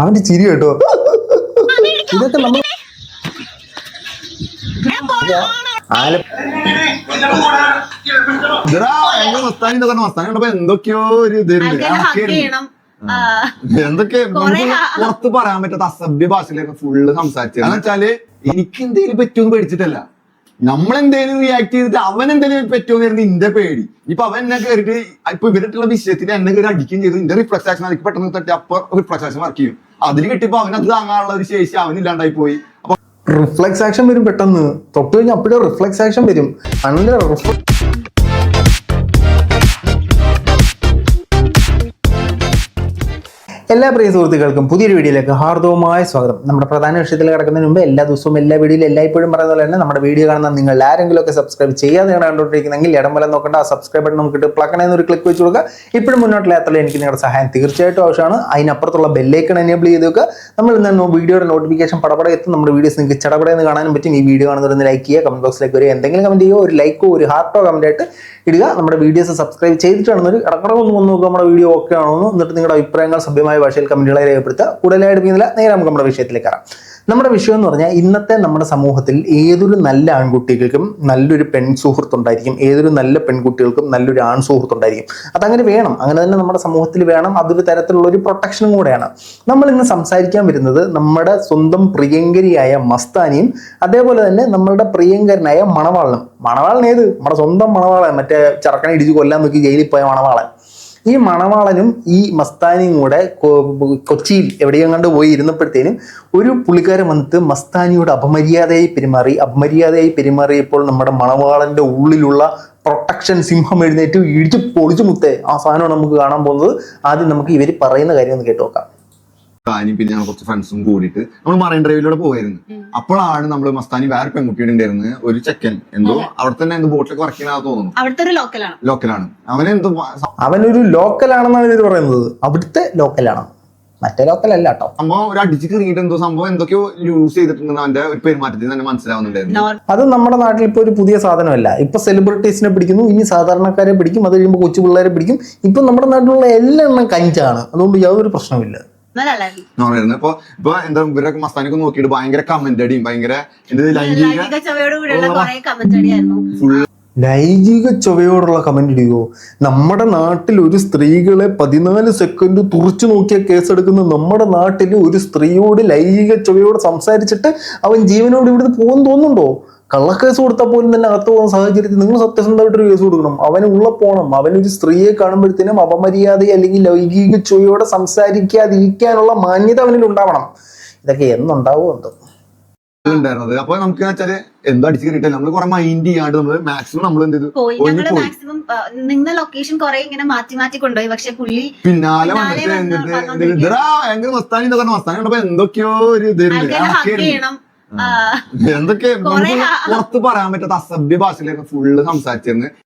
അവന്റെ ചിരി കേട്ടോ. ഇതൊക്കെ നമ്മൾ എന്തൊക്കെയോ ഒരു എന്തൊക്കെ പുറത്ത് പറയാൻ പറ്റാത്ത അസഭ്യ ഭാഷയിലൊക്കെ ഫുള്ള് സംസാരിച്ചത്. എന്ന് വെച്ചാൽ എനിക്ക് എന്തെങ്കിലും പറ്റുമെന്ന് പേടിച്ചിട്ടല്ല. നമ്മൾ എന്തെങ്കിലും റിയാക്ട് ചെയ്തിട്ട് അവൻ എന്തെങ്കിലും പറ്റുമെന്നായിരുന്നു ഇന്റെ പേടി. ഇപ്പൊ അവൻ എന്നെ കയറിയിട്ട് ഇപ്പൊ ഇവരുടെ വിഷയത്തിൽ എന്നെ കയറി അടിക്കുകയും ചെയ്തു. ഇന്റെ റിഫ്ലക്സ് ആക്ഷൻ എനിക്ക് പെട്ടെന്ന് തട്ടി അപ്പൊ റിഫ്ലക്സ് ആക്ഷൻ വർക്ക് ചെയ്യും. അതിന് കിട്ടിയപ്പോ അവൻ അത് താങ്ങാനുള്ള ഒരു ശേഷി അവൻ ഇല്ലാണ്ടായി പോയി. അപ്പൊ റിഫ്ലക്സ് ആക്ഷൻ വരും പെട്ടെന്ന്. തൊട്ട് കഴിഞ്ഞാൽ അപ്പോഴും റിഫ്ലക്സ് ആക്ഷൻ വരും. നല്ല എല്ലാ പ്രിയ സുഹൃത്തുക്കൾക്കും പുതിയൊരു വീഡിയോയിലേക്ക് ഹാർദവമായ സ്വാഗതം. നമ്മുടെ പ്രധാന വിഷയത്തിൽ കിടക്കുന്നതിന് മുമ്പ് എല്ലാ ദിവസവും എല്ലാ വീഡിയോയിലും എല്ലായ്പ്പോഴും പറയുന്ന പോലെ തന്നെ നമ്മുടെ വീഡിയോ കാണുന്ന നിങ്ങൾ ആരെങ്കിലും ഒക്കെ സബ്സ്ക്രൈബ് ചെയ്യാതെ നിങ്ങൾ കണ്ടുകൊണ്ടിരിക്കുന്നെങ്കിൽ ഇടം വല്ല നോക്കേണ്ട ആ സബ്സ്ക്രൈബ് ബട്ടൺ നമുക്ക് പ്ലക്കണ ഒരു ക്ലിക്ക് വെച്ച് കൊടുക്കുക. ഇപ്പോഴും മുന്നോട്ടുള്ള യാത്രയിൽ എനിക്ക് നിങ്ങളുടെ സഹായം തീർച്ചയായിട്ടും ആവശ്യമാണ്. അതിനപ്പുറത്തുള്ള ബെല്ലേക്കൺ എനേബിൾ ചെയ്ത് വെക്കുക. നമ്മൾ ഇന്ന് വീഡിയോയുടെ നോട്ടിഫിക്കേഷൻ പടപടെ എത്തും. നമ്മുടെ വീഡിയോസ് നിങ്ങൾക്ക് ചടപടയെന്ന് കാണാനും പറ്റും. ഈ വീഡിയോ കാണുന്നവരൊന്ന് ലൈക്ക് ചെയ്യുക. കമന്റ് ബോക്സിലേക്ക് വരിക എന്തെങ്കിലും കമന്റ് ചെയ്യുക. ഒരു ലൈക്കോ ഒരു ഹാർട്ടോ കമന്റ് ആയിട്ട് ഇടുക. നമ്മുടെ വീഡിയോസ് സബ്സ്ക്രൈബ് ചെയ്തിട്ടാണെന്നൊരു ഒരു ഇടക്കിടക്ക് ഒന്ന് നോക്കുക. നമ്മുടെ വീഡിയോ ഓക്കെ ആണോ എന്നിട്ട് നിങ്ങളുടെ അഭിപ്രായങ്ങൾ സഭ്യമായ ഭാഷയിൽ കമന്റുകളെ രേഖപ്പെടുത്തുക. കൂടുതലായിട്ട് ചെയ്യുന്നില്ല നേരെ നമുക്ക് നമ്മുടെ വിഷയത്തിലേക്ക് കയറാം. നമ്മുടെ വിഷയം എന്ന് പറഞ്ഞാൽ ഇന്നത്തെ നമ്മുടെ സമൂഹത്തിൽ ഏതൊരു നല്ല ആൺകുട്ടികൾക്കും നല്ലൊരു പെൺ സുഹൃത്തുണ്ടായിരിക്കും. ഏതൊരു നല്ല പെൺകുട്ടികൾക്കും നല്ലൊരു ആൺ സുഹൃത്തുണ്ടായിരിക്കും. അതങ്ങനെ വേണം. അങ്ങനെ തന്നെ നമ്മുടെ സമൂഹത്തിൽ വേണം. അതൊരു തരത്തിലുള്ള ഒരു പ്രൊട്ടക്ഷനും കൂടെയാണ്. നമ്മൾ ഇന്ന് സംസാരിക്കാൻ വരുന്നത് നമ്മുടെ സ്വന്തം പ്രിയങ്കരിയായ മസ്താനിയും അതേപോലെ തന്നെ നമ്മളുടെ പ്രിയങ്കരനായ മണവാളനും. മണവാളൻ ഏത്? നമ്മുടെ സ്വന്തം മണവാളൻ. മറ്റേ ചറക്കനെ ഇടിച്ച് കൊല്ലാൻ നോക്കി ജയിലിൽ പോയ മണവാളൻ. ഈ മണവാളനും ഈ മസ്താനിയും കൂടെ കൊച്ചിയിൽ എവിടെയും കണ്ട് പോയി ഇരുന്നപ്പോഴത്തേനും ഒരു പുള്ളിക്കാരൻ വന്നിട്ട് മസ്താനിയോട് അപമര്യാദയായി പെരുമാറി. അപമര്യാദയായി പെരുമാറിയപ്പോൾ നമ്മുടെ മണവാളന്റെ ഉള്ളിലുള്ള പ്രൊട്ടക്ഷൻ സിംഹം എഴുന്നേറ്റ് ഇടിച്ച് പൊളിച്ചു മുത്തേ. ആ സാധനമാണ് നമുക്ക് കാണാൻ പോകുന്നത്. ആദ്യം നമുക്ക് ഇവർ പറയുന്ന കാര്യം ഒന്ന് കേട്ടു നോക്കാം. ഞാനും പിന്നെ ഞങ്ങൾ കുറച്ച് ഫ്രണ്ട്സും കൂടിയിട്ട് നമ്മൾ മറൈൻ ഡ്രൈവിലൂടെ പോയിരുന്നു അപ്പോഴാണ് നമ്മൾ മസ്താനി വേറെ പെൺകുട്ടിയുടെ ഉണ്ടായിരുന്നു ഒരു ചെക്കൻ. എന്തോ അവിടെ തന്നെ എന്തോ ബോട്ടിലൊക്കെ വർക്ക് ചെയ്യാൻ തോന്നുന്നു. അവിടുത്തെ ഒരു ലോക്കലാണ് ലോക്കലാണ് അവനെന്തോ അവനൊരു ലോക്കലാണെന്നാണ് ഇത് പറയുന്നത്. അവിടുത്തെ ലോക്കലാണ് മറ്റേ ലോക്കലല്ല കേട്ടോ സംഭവം ഒരു അടിച്ച് കീറിയിട്ട് എന്തോ സംഭവം എന്തൊക്കെയോ യൂസ് ചെയ്തിട്ടുണ്ടെന്ന് അവന്റെ ഒരു പെരുമാറ്റത്തിൽ തന്നെ മനസ്സിലാവുന്നുണ്ടായിരുന്നു. അത് നമ്മുടെ നാട്ടിൽ ഇപ്പൊ ഒരു പുതിയ സാധനമല്ല. ഇപ്പൊ സെലിബ്രിറ്റീസിനെ പിടിക്കുന്നു ഇനി സാധാരണക്കാരെ പിടിക്കും അത് കഴിയുമ്പോൾ കൊച്ചു പിള്ളേരെ പിടിക്കും. ഇപ്പൊ നമ്മുടെ നാട്ടിലുള്ള എല്ലാ എണ്ണം കഞ്ചാണ്. അതുകൊണ്ട് യാതൊരു പ്രശ്നമില്ല നോർമായിരുന്നു ഇപ്പൊ ഇപ്പൊ എന്താ ഇവരൊക്കെ മസ്താനൊക്കെ നോക്കിയിട്ട് ഭയങ്കര കമന്റ് അടിയും ഭയങ്കര ലൈംഗിക ചൊവയോടുള്ള കമന്റ് ഇടിയോ? നമ്മുടെ നാട്ടിൽ ഒരു സ്ത്രീകളെ പതിനാല് സെക്കൻഡ് തുറച്ചു നോക്കിയ കേസെടുക്കുന്ന നമ്മുടെ നാട്ടിൽ ഒരു സ്ത്രീയോട് ലൈംഗിക ചൊവയോട് സംസാരിച്ചിട്ട് അവൻ ജീവനോട് ഇവിടുന്ന് പോകുന്നു തോന്നുന്നുണ്ടോ? കള്ളക്കേസ് കൊടുത്താൽ പോലും തന്നെ അകത്ത് പോകുന്ന സാഹചര്യത്തിൽ നിങ്ങൾ സത്യസന്ധമായിട്ടൊരു കേസ് കൊടുക്കണം. അവന് ഉള്ള പോണം. ഒരു സ്ത്രീയെ കാണുമ്പോഴത്തേനും അപമര്യാദ അല്ലെങ്കിൽ ലൈംഗിക ചൊവയോടെ സംസാരിക്കാതിരിക്കാനുള്ള മാന്യത അവനിൽ ഉണ്ടാവണം. ഇതൊക്കെ എന്നുണ്ടാവും എന്തോ? ഉണ്ടായിരുന്നത് അപ്പൊ നമുക്ക് വെച്ചാൽ എന്തോ അടിച്ച് കയറിയിട്ടില്ല? നമ്മൾ കുറെ മൈൻഡ് ചെയ്യാണ്ട് നമ്മൾ മാക്സിമം നമ്മൾ എന്ത് ചെയ്തു? മാക്സിമം നിന്ന ലൊക്കേഷൻ കുറെ ഇങ്ങനെ മാറ്റി മാറ്റി കൊണ്ടുപോയി. പക്ഷെ പുള്ളി പിന്നാലെ വന്നിട്ട് ഭയങ്കര മസ്താനി മസ്താനി കണ്ടപ്പോ എന്തൊക്കെയോ ഒരു ഇതായിരുന്നു എന്തൊക്കെ പുറത്ത് പറയാൻ പറ്റാത്ത അസഭ്യ ഭാഷയിലൊക്കെ ഫുള്ള് സംസാരിച്ചിരുന്നത്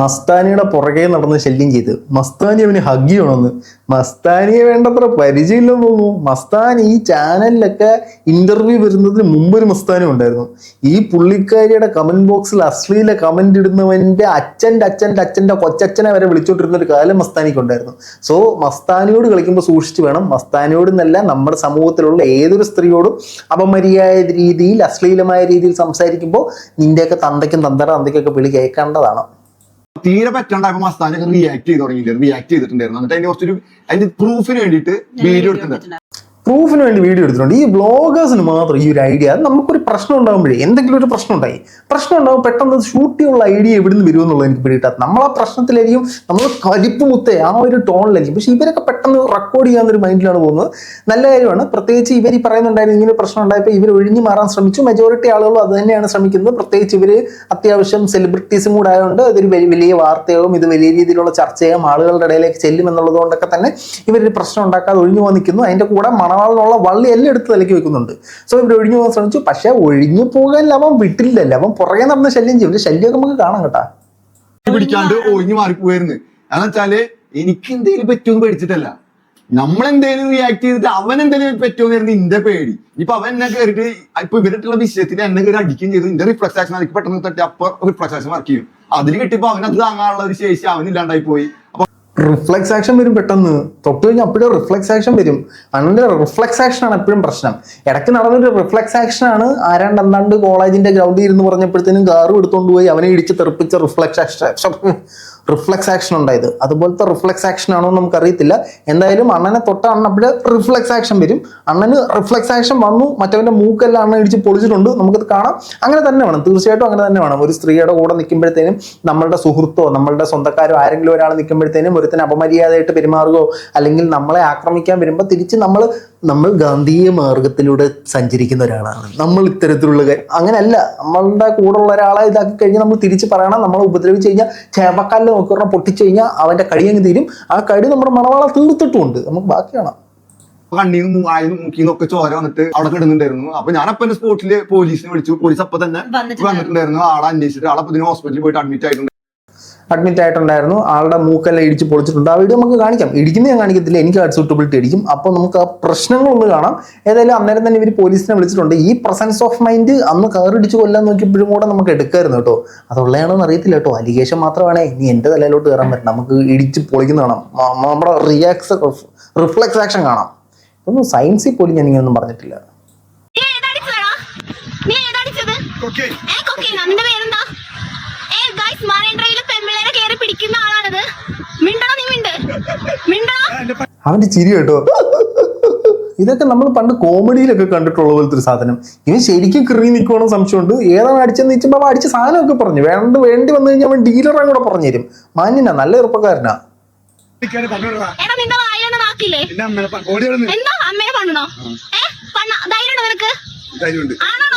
മസ്താനിയുടെ പുറകെ നടന്ന് ശല്യം ചെയ്ത്. മസ്താനി അവന് ഹഗ് ചെയ്യണമെന്ന്. മസ്താനിയെ വേണ്ടത്ര പരിചയമില്ലെന്ന് തോന്നുന്നു. മസ്താനി ഈ ചാനലിലൊക്കെ ഇന്റർവ്യൂ വരുന്നതിന് മുമ്പ് ഒരു മസ്താനി ഉണ്ടായിരുന്നു. ഈ പുള്ളിക്കാരിയുടെ കമന്റ് ബോക്സിൽ അശ്ലീല കമന്റ് ഇടുന്നവന്റെ അച്ഛന്റെ അച്ഛന്റെ അച്ഛന്റെ കൊച്ചച്ഛനെ വരെ വിളിച്ചോണ്ടിരുന്ന ഒരു കാലം മസ്താനിക്ക് ഉണ്ടായിരുന്നു. സോ മസ്താനിയോട് കളിക്കുമ്പോൾ സൂക്ഷിച്ചു വേണം. മസ്താനിയോട് എന്നല്ല നമ്മുടെ സമൂഹത്തിലുള്ള ഏതൊരു സ്ത്രീയോടും അപമര്യായ രീതിയിൽ അശ്ലീലമായ രീതിയിൽ സംസാരിക്കുമ്പോൾ നിന്റെയൊക്കെ തന്തയ്ക്കും തന്തറ തന്തയ്ക്കൊക്കെ വിളി കേൾക്കേണ്ടതാണ്. തീരെ പറ്റാണ്ടായപ്പോ മസ്താനി മസ്താനൊക്കെ റിയാക്ട് ചെയ്ത് തുടങ്ങിയിട്ടുണ്ട് റിയാക്ട് ചെയ്തിട്ടുണ്ടായിരുന്നു. എന്നിട്ട് അതിന്റെ കുറച്ചൊരു അതിന്റെ പ്രൂഫിന് വേണ്ടിയിട്ട് വീഡിയോ എടുത്തിട്ടുണ്ട്. പ്രൂഫിന് വേണ്ടി വീഡിയോ എടുത്തിട്ടുണ്ട്. ഈ വ്ളോഗേഴ്സിന് മാത്രം ഈ ഒരു ഐഡിയ നമുക്കൊരു പ്രശ്നം ഉണ്ടാകുമ്പോഴേ എന്തെങ്കിലും ഒരു പ്രശ്നം ഉണ്ടായി. പ്രശ്നം ഉണ്ടാകും പെട്ടെന്ന് ഷൂട്ട് ചെയ്യാനുള്ള ഐഡിയ എവിടുന്ന് വരുമെന്നുള്ളത് എനിക്ക് പിടികിട്ടാത്ത. നമ്മൾ ആ പ്രശ്നത്തിലായിരിക്കും നമ്മൾ കരിപ്പ് മുത്ത ആ ഒരു ടോണിലായിരിക്കും. പക്ഷേ ഇവരൊക്കെ പെട്ടെന്ന് റെക്കോർഡ് ചെയ്യാന്നൊരു മൈൻഡിലാണ് പോകുന്നത്. നല്ല കാര്യമാണ്. പ്രത്യേകിച്ച് ഇവർ ഈ പറയുന്നുണ്ടായിരുന്നു ഇങ്ങനെ പ്രശ്നം ഉണ്ടായപ്പോൾ ഇവർ ഒഴിഞ്ഞു മാറാൻ ശ്രമിച്ചു. മെജോറിറ്റി ആളുകളും അത് തന്നെയാണ് ശ്രമിക്കുന്നത്. പ്രത്യേകിച്ച് ഇവർ അത്യാവശ്യം സെലിബ്രിറ്റീസും കൂടെ ആയതുകൊണ്ട് അതൊരു വലിയ വലിയ വാർത്തയാകും. ഇത് വലിയ രീതിയിലുള്ള ചർച്ചയാകും. ആളുകളുടെ ഇടയിലേക്ക് ചെല്ലും എന്നുള്ളത് കൊണ്ടൊക്കെ തന്നെ ഇവരൊരു പ്രശ്നം ഉണ്ടാക്കാതെ ഒഴിഞ്ഞു പോകാൻ നിൽക്കുന്നു. അതിന്റെ കൂടെ മണവാളിനുള്ള വള്ളി എല്ലാം എടുത്ത് തലയ്ക്ക് വെക്കുന്നുണ്ട്. സോ ഇവർ ഒഴിഞ്ഞു പോകാൻ ശ്രമിച്ചു. പക്ഷേ ഒഴിഞ്ഞു പോകാൻ ലവൻ വിട്ടില്ലല്ലോ അവൻ പുറകെ നടന്ന ശല്യം ചെയ്യും. ശല്യമൊക്കെ നമുക്ക് കാണാം കേട്ടാ. പിടിക്കാണ്ട് ഒഴിഞ്ഞു മാറിപ്പോയിരുന്നു കാരണം വെച്ചാൽ എനിക്ക് എന്തെങ്കിലും പറ്റുമെന്ന് പേടിച്ചിട്ടല്ല. നമ്മൾ റിയാക്ട് ചെയ്തിട്ട് അവൻ എന്തെങ്കിലും പറ്റുമെന്നായിരുന്നു ഇന്റെ പേടി. ഇപ്പൊ അവൻ എന്നെ കയറിയിട്ട് ഇപ്പൊ ഇവരുടെ വിഷയത്തിന് എന്നെ കയറി അടിക്കുകയും ചെയ്തു. ഇന്റെ റിഫ്ലക്സ് ആക്ഷൻ പെട്ടെന്ന് തട്ടി അപ്പൊ റിഫ്ലക്സ് ആക്ഷൻ വർക്ക് ചെയ്യും. അതിൽ കിട്ടിയപ്പോ അവനത് താങ്ങാനുള്ള ഒരു ശേഷി അവൻ ഇല്ലാണ്ടായി പോയി. റിഫ്ലെക്സ് ആക്ഷൻ വരും പെട്ടെന്ന്. തൊട്ട് കഴിഞ്ഞാൽ അപ്പോഴും റിഫ്ലക്സ് ആക്ഷൻ വരും. അങ്ങനെ റിഫ്ലക്സ് ആണ് എപ്പോഴും പ്രശ്നം. ഇടയ്ക്ക് നടന്നൊരു റിഫ്ലക്സ് ആക്ഷൻ ആണ്. ആരാണ്ട് എന്താണ്ട് കോളേജിന്റെ ഗ്രൗണ്ടിൽ ഇരുന്ന് പറഞ്ഞപ്പോഴത്തേനും കാറും എടുത്തുകൊണ്ട് പോയി. അവനെ ഇടിച്ച് തെറിപ്പിച്ച റിഫ്ലക്സ് ആക്ഷൻ റിഫ്ലെക്സ് ആക്ഷൻ ഉണ്ടായത്. അതുപോലത്തെ റിഫ്ലക്സ് ആക്ഷൻ ആണോ എന്ന് നമുക്കറിയത്തില്ല. എന്തായാലും അണ്ണനെ തൊട്ട അണ്ണപ്പിടെ റിഫ്ലക്സ് ആക്ഷൻ വരും. അണ്ണന് റിഫ്ലക്സ് ആക്ഷൻ വന്നു മറ്റവന്റെ മൂക്കെല്ലാം അണ്ണൻ ഇടിച്ച് പൊളിച്ചിട്ടുണ്ട്. നമുക്കത് കാണാം. അങ്ങനെ തന്നെ വേണം. തീർച്ചയായിട്ടും അങ്ങനെ തന്നെ വേണം. ഒരു സ്ത്രീയുടെ കൂടെ നിൽക്കുമ്പോഴത്തേനും നമ്മളുടെ സുഹൃത്തോ നമ്മളുടെ സ്വന്തക്കാരോ ആരെങ്കിലും ഒരാൾ നിൽക്കുമ്പോഴത്തേനും ഒരുത്തിന് അപമര്യാദയായിട്ട് പെരുമാറുകയോ അല്ലെങ്കിൽ നമ്മളെ ആക്രമിക്കാൻ വരുമ്പോൾ തിരിച്ച് നമ്മൾ നമ്മൾ ഗാന്ധിയ മാർഗത്തിലൂടെ സഞ്ചരിക്കുന്ന ഒരാളാണ്. നമ്മൾ ഇത്തരത്തിലുള്ള കാര്യം അങ്ങനെയല്ല നമ്മളുടെ കൂടെ ഉള്ള ഒരാളെ ഇതാക്കി കഴിഞ്ഞാൽ നമ്മൾ തിരിച്ച് പറയണം. നമ്മളെ ഉപദ്രവിച്ച് കഴിഞ്ഞാൽ ചേവക്കാലിൽ നോക്കി പൊട്ടിച്ചു കഴിഞ്ഞാൽ അവന്റെ കടിയങ്ങ് തീരും. ആ കടി നമ്മുടെ മണവാള തീർത്തിട്ടുമുണ്ട്. നമുക്ക് ബാക്കി കാണാം കണ്ണീന്ന് വായിന്ന് മൂക്കിന്നൊക്കെ ചോര വന്നിട്ട് അവിടെ കിടന്നുണ്ടായിരുന്നു അപ്പൊ ഞാൻ എന്റെ സ്പോട്ടിൽ പോലീസിനെ വിളിച്ചു. പോലീസ് അപ്പൊ തന്നെ വന്നിട്ടുണ്ടായിരുന്നു. വന്നിട്ടുണ്ടായിരുന്നു. ആളെ അന്വേഷിച്ചിട്ട് ആളെ പിന്നെ ഹോസ്പിറ്റലിൽ പോയിട്ട് അഡ്മിറ്റ് ആയിട്ടുണ്ട്. അഡ്മിറ്റ് ആയിട്ടുണ്ടായിരുന്നു. ആളുടെ മൂക്കെല്ലാം ഇടിച്ച് പൊളിച്ചിട്ടുണ്ട്. ആ വീഡിയോ നമുക്ക് കാണിക്കാം. ഇടിക്കുന്ന ഞാൻ കാണിക്കത്തില്ല. എനിക്ക് അൺസൂട്ടബിലിറ്റി അടിക്കും അപ്പോൾ നമുക്ക് ആ പ്രശ്നങ്ങളൊന്ന് കാണാം. ഏതായാലും അന്നേരം തന്നെ ഇവർ പോലീസിനെ വിളിച്ചിട്ടുണ്ട്. ഈ പ്രസൻസ് ഓഫ് മൈൻഡ് അന്ന് കയറിടിച്ച് കൊല്ലാൻ നോക്കിയപ്പോഴും കൂടെ നമുക്ക് എടുക്കായിരുന്നു കേട്ടോ. അതുള്ളതാണെന്ന് അറിയത്തില്ല കേട്ടോ. അലിഗേഷൻ മാത്രമാണേ. ഇനി എന്റെ തലയിലോട്ട് കയറാൻ പറ്റും നമുക്ക് ഇടിച്ച് പൊളിക്കുന്ന കാണാം. നമ്മുടെ റിയാക്സ് റിഫ്ലക്സ് ആക്ഷൻ കാണാം. ഒന്ന് സയൻസിൽ പോലും ഞാൻ ഇങ്ങനെയൊന്നും പറഞ്ഞിട്ടില്ല? നിന്റെ പേരെന്താ? ഏ, ഗൈസ് മറൈൻ ഡ്രൈവിൽ കേറി പിടിക്കുന്ന ആളാണിത്. മിണ്ടണ നീ മിണ്ട്. മിണ്ടടാ. അവന്റെ ചിരി കേട്ടോ. ഇതൊക്കെ നമ്മൾ പണ്ട് കോമഡിയിലൊക്കെ കണ്ടിട്ടുള്ള പോലത്തെ ഒരു സാധനം. ഇവൻ ശരിക്കും കിറി നിൽക്കുവാണെന്ന് സംശയമുണ്ട്. ഏതാണ് അടിച്ചെന്ന് ചോദിച്ചപ്പോൾ അവൻ അടിച്ച സാധനമൊക്കെ പറഞ്ഞു. വേണ്ട വേണ്ടി വന്നു കഴിഞ്ഞാൽ അവൻ ഡീലറെ കൂടെ പറഞ്ഞു തരും. മാന്യനാ നല്ല ചെറുപ്പക്കാരനാ.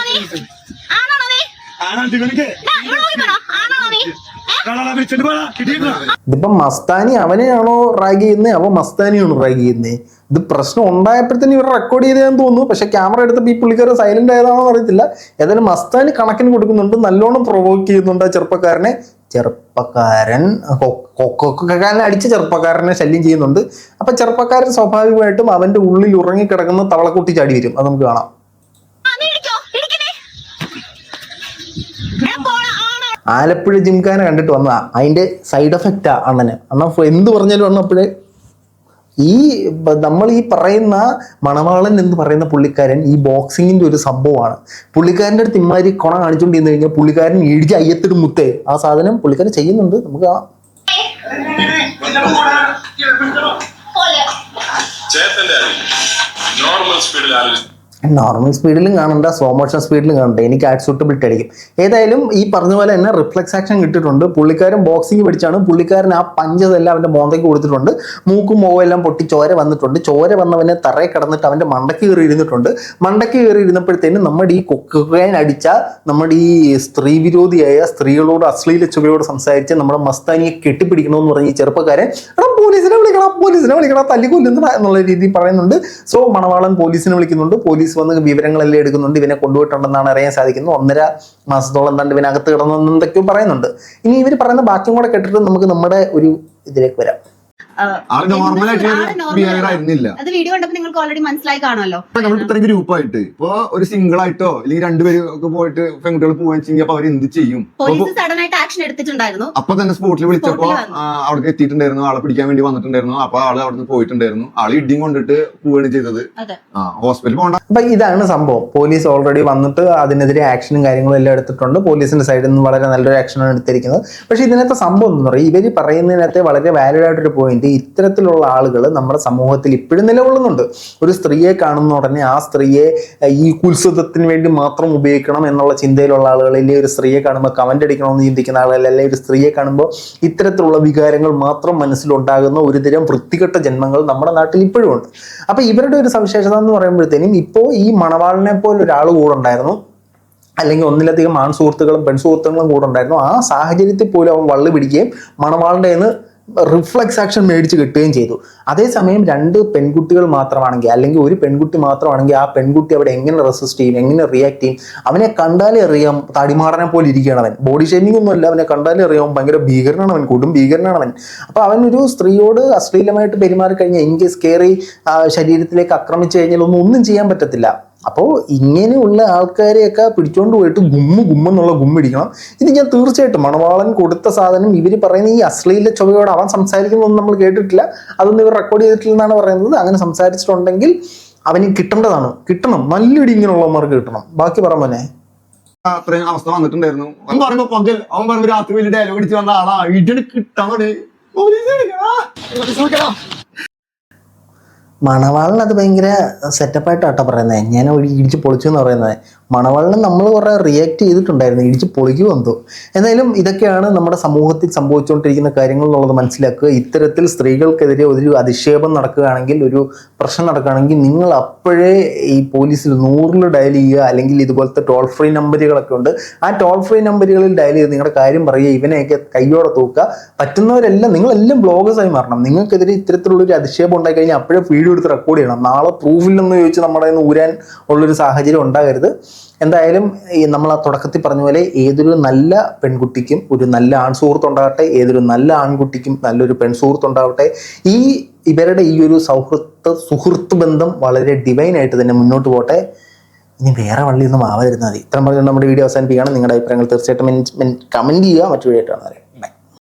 നീ? ആണോ നീ? ഇതിപ്പം മസ്താനി അവനെയാണോ റാഗ് ചെയ്യുന്നത് അവൻ മസ്താനിയാണോ റാഗ് ചെയ്യുന്നത് ഇത് പ്രശ്നം ഉണ്ടായപ്പോഴത്തേന് ഇവർ റെക്കോർഡ് ചെയ്തതെന്ന് തോന്നുന്നു. പക്ഷെ ക്യാമറ എടുത്തപ്പോൾ ഈ പുള്ളിക്കാരൻ സൈലന്റ് ആയതാണോ അറിയത്തില്ല. ഏതായാലും മസ്താനി കണക്കിന് കൊടുക്കുന്നുണ്ട്. നല്ലോണം പ്രൊവോക്ക് ചെയ്യുന്നുണ്ട് ആ ചെറുപ്പക്കാരനെ. ചെറുപ്പക്കാരൻ കൊക്കൊക്കാരനെ അടിച്ച് ചെറുപ്പക്കാരനെ ശല്യം ചെയ്യുന്നുണ്ട്. അപ്പൊ ചെറുപ്പക്കാരൻ സ്വാഭാവികമായിട്ടും അവന്റെ ഉള്ളിൽ ഉറങ്ങിക്കിടക്കുന്ന തവളക്കുട്ടി ചാടി വരും. അത് നമുക്ക് കാണാം ആ, നീ ഇടിക്കോ? ഇടിക്കണേ. എടാ, പോടാ. ആണോ? ആലപ്പുഴ ജിംഖാന കണ്ടിട്ട് വന്ന അതിന്റെ സൈഡ് എഫക്റ്റാ അണ്ണന്. അണ്ണ എന്ത് പറഞ്ഞാലും അണ്ണ അപ്പോഴേ ഈ നമ്മൾ ഈ പറയുന്ന മണവാളൻ എന്ന് പറയുന്ന പുള്ളിക്കാരൻ ഈ ബോക്സിങ്ങിന്റെ ഒരു സംഭവമാണ്. പുള്ളിക്കാരന്റെ അടുത്ത് ഇമാതിരി കൊണ കാണിച്ചുകൊണ്ടിരുന്നു കഴിഞ്ഞാൽ പുള്ളിക്കാരൻ ഇടിച്ച് അയ്യത്തിടും മുത്തേ. ആ സാധനം പുള്ളിക്കാരൻ ചെയ്യുന്നുണ്ട്. നമുക്ക് ആ നോർമൽ സ്പീഡിൽ ആലോചിച്ചു നോർമൽ സ്പീഡിലും കാണണ്ട സ്ലോ മോഷൻ സ്പീഡിലും കാണണ്ട. എനിക്ക് ആഡ് സൂട്ടബിലിറ്റി അടിക്കും ഏതായാലും ഈ പറഞ്ഞ പോലെ തന്നെ റിഫ്ലക്സ് ആക്ഷൻ കിട്ടിയിട്ടുണ്ട്. പുള്ളിക്കാരൻ ബോക്സിംഗ് പിടിച്ചാണ്. പുള്ളിക്കാരൻ ആ പഞ്ചതെല്ലാം അവന്റെ മോന്തയ്ക്ക് കൊടുത്തിട്ടുണ്ട്. മൂക്കും മോവും എല്ലാം പൊട്ടി ചോര വന്നിട്ടുണ്ട്. ചോര വന്നവനെ തറയെ കിടന്നിട്ട് അവന്റെ മണ്ടയ്ക്ക് കയറി ഇരുന്നിട്ടുണ്ട്. മണ്ടയ്ക്ക് കയറി ഇരുന്നപ്പോഴത്തേനും നമ്മുടെ ഈ കൊക്കുകൻ അടിച്ച നമ്മുടെ ഈ സ്ത്രീ വിരോധിയായ സ്ത്രീകളോട് അശ്ലീല ചുവയോട് സംസാരിച്ച് നമ്മുടെ മസ്താനിയെ കെട്ടിപ്പിടിക്കണമെന്ന് പറഞ്ഞ ഈ ചെറുപ്പക്കാരൻ പോലീസിനെ വിളിക്കണം. പോലീസിനെ വിളിക്കണം. തല്ലിക്കൊല്ലുന്ന എന്നുള്ള രീതിയിൽ പറയുന്നുണ്ട്. സോ മണവാളൻ പോലീസിനെ വിളിക്കുന്നുണ്ട്. പോലീസ് വന്ന് വിവരങ്ങളെല്ലാം എടുക്കുന്നുണ്ട്. ഇവനെ കൊണ്ടുപോയിട്ടുണ്ടെന്നാണ് അറിയാൻ സാധിക്കുന്നത്. ഒന്നര മാസത്തോളം എന്താണ്ട് ഇവനകത്ത് കിടന്നു പറയുന്നുണ്ട്. ഇനി ഇവർ പറയുന്ന ബാക്കിയും കൂടെ കേട്ടിട്ട് നമുക്ക് നമ്മുടെ ഒരു ഇതിലേക്ക് വരാം. അത് വീഡിയോ കണ്ടപ്പോ നിങ്ങൾക്ക് ഓൾറെഡി മനസ്സിലായി കാണുമല്ലോ. നമ്മൾ ഇത്രയും ഗ്രൂപ്പായിട്ട്. ഇപ്പൊ ഒരു സിംഗിൾ ആയിട്ടോ അല്ലെങ്കിൽ രണ്ടുപേരും ഒക്കെ പോയിട്ട് പെൺകുട്ടികൾ പോവാൻ വെച്ചെങ്കിൽ അപ്പൊ അവർ എന്ത് ചെയ്യും പോലീസ് സഡൻ ആയിട്ട് ആക്ഷൻ എടുത്തിട്ടുണ്ടായിരുന്നു. അപ്പൊ തന്നെ സ്പോട്ടിൽ വിളിച്ചപ്പോ അവിടെ. എത്തിയിട്ടുണ്ടായിരുന്നു ആളെ പിടിക്കാൻ വേണ്ടി വന്നിട്ടുണ്ടായിരുന്നു. അപ്പൊ ആൾ അവിടെ നിന്ന് പോയിട്ടുണ്ടായിരുന്നു. ആൾ ഇടിയും കൊണ്ടിട്ട് പോവുകയാണ് ചെയ്തത്. ഹോസ്പിറ്റലിൽ പോകണ്ട അപ്പൊ ഇതാണ് സംഭവം. പോലീസ് ഓൾറെഡി വന്നിട്ട് അതിനെതിരെ ആക്ഷനും കാര്യങ്ങളും എല്ലാം എടുത്തിട്ടുണ്ട്. പോലീസിന്റെ സൈഡിൽ നിന്ന് വളരെ നല്ലൊരു ആക്ഷനാണ് എടുത്തിരിക്കുന്നത്. പക്ഷെ ഇതിനകത്ത് സംഭവം എന്ന് പറയും ഇവർ പറയുന്നതിനകത്ത് വളരെ വാലിഡ് ആയിട്ടൊരു പോയിന്റ് ഇത്തരത്തിലുള്ള ആളുകൾ നമ്മുടെ സമൂഹത്തിൽ ഇപ്പോഴും നിലകൊള്ളുന്നുണ്ട്. ഒരു സ്ത്രീയെ കാണുന്ന ഉടനെ ആ സ്ത്രീയെ ഈ കുത്സവത്തിന് വേണ്ടി മാത്രം ഉപയോഗിക്കണം എന്നുള്ള ചിന്തയിലുള്ള ആളുകൾ അല്ലെങ്കിൽ ഒരു സ്ത്രീയെ കാണുമ്പോൾ കമന്റ് അടിക്കണമെന്ന് ചിന്തിക്കുന്ന ആളുകൾ അല്ലെങ്കിൽ ഒരു സ്ത്രീയെ കാണുമ്പോൾ ഇത്തരത്തിലുള്ള വികാരങ്ങൾ മാത്രം മനസ്സിലുണ്ടാകുന്ന ഒരുതരം വൃത്തികെട്ട ജന്മങ്ങൾ നമ്മുടെ നാട്ടിൽ ഇപ്പോഴും ഉണ്ട്. അപ്പോൾ ഇവരുടെ ഒരു സവിശേഷത എന്ന് പറയുമ്പോഴത്തേനും ഇപ്പോൾ ഈ മണവാളിനെ പോലെ ഒരാൾ കൂടെ ഉണ്ടായിരുന്നു. അല്ലെങ്കിൽ ഒന്നിലധികം ആൺ സുഹൃത്തുക്കളും പെൺ സുഹൃത്തുക്കളും കൂടെ ഉണ്ടായിരുന്നു. ആ സാഹചര്യത്തിൽ പോലും അവൻ വള്ളി പിടിക്കുകയും മണവാളിന്റെ റിഫ്ലക്സ് ആക്ഷൻ മേടിച്ച് കിട്ടുകയും ചെയ്തു. അതേസമയം രണ്ട് പെൺകുട്ടികൾ മാത്രമാണെങ്കിൽ അല്ലെങ്കിൽ ഒരു പെൺകുട്ടി മാത്രമാണെങ്കിൽ ആ പെൺകുട്ടി അവിടെ എങ്ങനെ റെസിസ്റ്റ് ചെയ്യും എങ്ങനെ റിയാക്ട് ചെയ്യും അവനെ കണ്ടാലേ അറിയാം തടിമാറനെ പോലെ ഇരിക്കുകയാണ് അവൻ. ബോഡി ഷേമിംഗ് ഒന്നും അല്ല അവനെ കണ്ടാലേ അറിയാം ഭയങ്കര ഭീകരനാണ് അവൻ കൊടും ഭീകരനാണ് അവൻ. അപ്പോൾ അവനൊരു സ്ത്രീയോട് അശ്ലീലമായിട്ട് പെരുമാറി കഴിഞ്ഞാൽ എങ്കിൽ കയറി ശരീരത്തിലേക്ക് ആക്രമിച്ചു കഴിഞ്ഞാൽ ഒന്നും ഒന്നും ചെയ്യാൻ പറ്റത്തില്ല. അപ്പോൾ ഇങ്ങനെയുള്ള ആൾക്കാരെയൊക്കെ പിടിച്ചോണ്ട് പോയിട്ട് ഗുമ്മ് ഗുമ്മെന്നുള്ള ഗുമ്മിടിക്കണം ഇത് ഞാൻ തീർച്ചയായിട്ടും മണവാളൻ കൊടുത്ത സാധനം ഇവർ പറയുന്ന ഈ അശ്ലീല ചൊവയോട് അവൻ സംസാരിക്കുന്നതൊന്നും നമ്മൾ കേട്ടിട്ടില്ല. അതൊന്നും ഇവർ റെക്കോർഡ് ചെയ്തിട്ടില്ലെന്നാണ് പറയുന്നത്. അങ്ങനെ സംസാരിച്ചിട്ടുണ്ടെങ്കിൽ അവന് കിട്ടേണ്ടതാണ്. കിട്ടണം. നല്ലൊരു ഇങ്ങനെയുള്ളവന്മാർക്ക് കിട്ടണം. ബാക്കി പറ മോനെ. അത്രയും അവസ്ഥ വന്നിട്ടുണ്ടായിരുന്നു. അവൻ പറയുമ്പോ അവൻ പറയുമ്പോ രാത്രി വലിയ ഡയലോഗ് അടിച്ച് വന്ന ആളാ. കിട്ടാൻ തുടങ്ങി. Police വിളിക്കടാ, police വിളിക്കടാ. മണവാളിന് അത് ഭയങ്കര സെറ്റപ്പായിട്ടാട്ടോ പറയുന്നത് ഞാൻ ഇടിച്ച് പൊളിച്ചു എന്ന് പറയുന്നത് മണവാളിന് നമ്മൾ കുറേ റിയാക്ട് ചെയ്തിട്ടുണ്ടായിരുന്നു. ഇടിച്ച് പൊളിക്കുമോ എന്തോ എന്തായാലും ഇതൊക്കെയാണ് നമ്മുടെ സമൂഹത്തിൽ സംഭവിച്ചുകൊണ്ടിരിക്കുന്ന കാര്യങ്ങൾ എന്നുള്ളത് മനസ്സിലാക്കുക. ഇത്തരത്തിൽ സ്ത്രീകൾക്കെതിരെ ഒരു അധിക്ഷേപം നടക്കുകയാണെങ്കിൽ ഒരു പ്രശ്നം നടക്കുകയാണെങ്കിൽ നിങ്ങൾ അപ്പോഴേ ഈ പോലീസിൽ നൂറിൽ ഡയൽ ചെയ്യുക. അല്ലെങ്കിൽ ഇതുപോലത്തെ ടോൾ ഫ്രീ നമ്പറുകളൊക്കെ ഉണ്ട്. ആ ടോൾ ഫ്രീ നമ്പറുകളിൽ ഡയൽ ചെയ്ത് നിങ്ങളുടെ കാര്യം പറയുക. ഇവനെയൊക്കെ കയ്യോടെ തൂക്കുക. പറ്റുന്നവരെല്ലാം നിങ്ങളെല്ലാം ബ്ലോഗേഴ്സായി മാറണം. നിങ്ങൾക്കെതിരെ ഇത്തരത്തിലുള്ളൊരു അധിക്ഷേപം ഉണ്ടായി കഴിഞ്ഞാൽ അപ്പോഴേ വീഡിയോ എടുത്ത് റെക്കോർഡ് ചെയ്യണം. നാളെ പ്രൂഫില്ലെന്ന് ചോദിച്ച് നമ്മുടെ നിന്ന് ഊരാൻ ഉള്ളൊരു സാഹചര്യം ഉണ്ടാകരുത്. എന്തായാലും ഈ നമ്മൾ ആ തുടക്കത്തിൽ പറഞ്ഞ പോലെ ഏതൊരു നല്ല പെൺകുട്ടിക്കും ഒരു നല്ല ആൺ സുഹൃത്തുണ്ടാകട്ടെ ഏതൊരു നല്ല ആൺകുട്ടിക്കും നല്ലൊരു പെൺ സുഹൃത്തുണ്ടാവട്ടെ ഈ ഇവരുടെ ഈ ഒരു സൗഹൃദ സുഹൃത്ത് ബന്ധം വളരെ ഡിവൈൻ ആയിട്ട് തന്നെ മുന്നോട്ട് പോട്ടെ. ഇനി വേറെ വള്ളിയൊന്നും ആവാതിരുന്നാൽ മതി. ഇത്രയും പറഞ്ഞുകൊണ്ട് നമ്മുടെ വീഡിയോ അവസാനിപ്പിക്കുകയാണ്. നിങ്ങളുടെ അഭിപ്രായങ്ങൾ തീർച്ചയായിട്ടും കമന്റ് ചെയ്യുക. മറ്റു വീഡിയോ ആയിട്ടാണ്